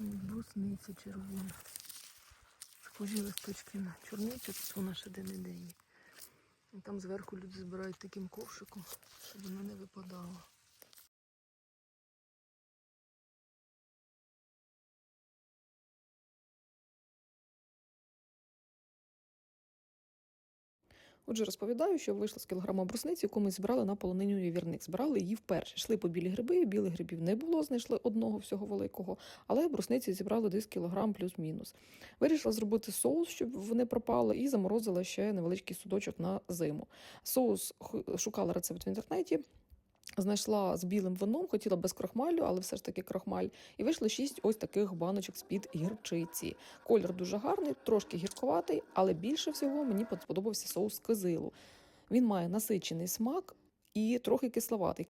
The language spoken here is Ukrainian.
Брусниця червона. Схожі листочки на чорницю, тут вона ще де не. Там зверху люди збирають таким ковшиком, щоб вона не випадала. Отже, розповідаю, що вийшла з кілограма брусниці, яку ми збирали на полониню вірник. Збирали її вперше. Йшли по білі гриби, білих грибів не було, знайшли одного всього великого, але брусниці зібрали десь кілограм плюс-мінус. Вирішила зробити соус, щоб вони пропали, і заморозила ще невеличкий судочок на зиму. Соус шукала рецепт в інтернеті. Знайшла з білим вином, хотіла без крохмалю, але все ж таки крохмаль. І вийшло шість ось таких баночок з-під гірчиці. Колір дуже гарний, трошки гірковатий, але більше всього мені сподобався соус кизилу. Він має насичений смак і трохи кисловатий.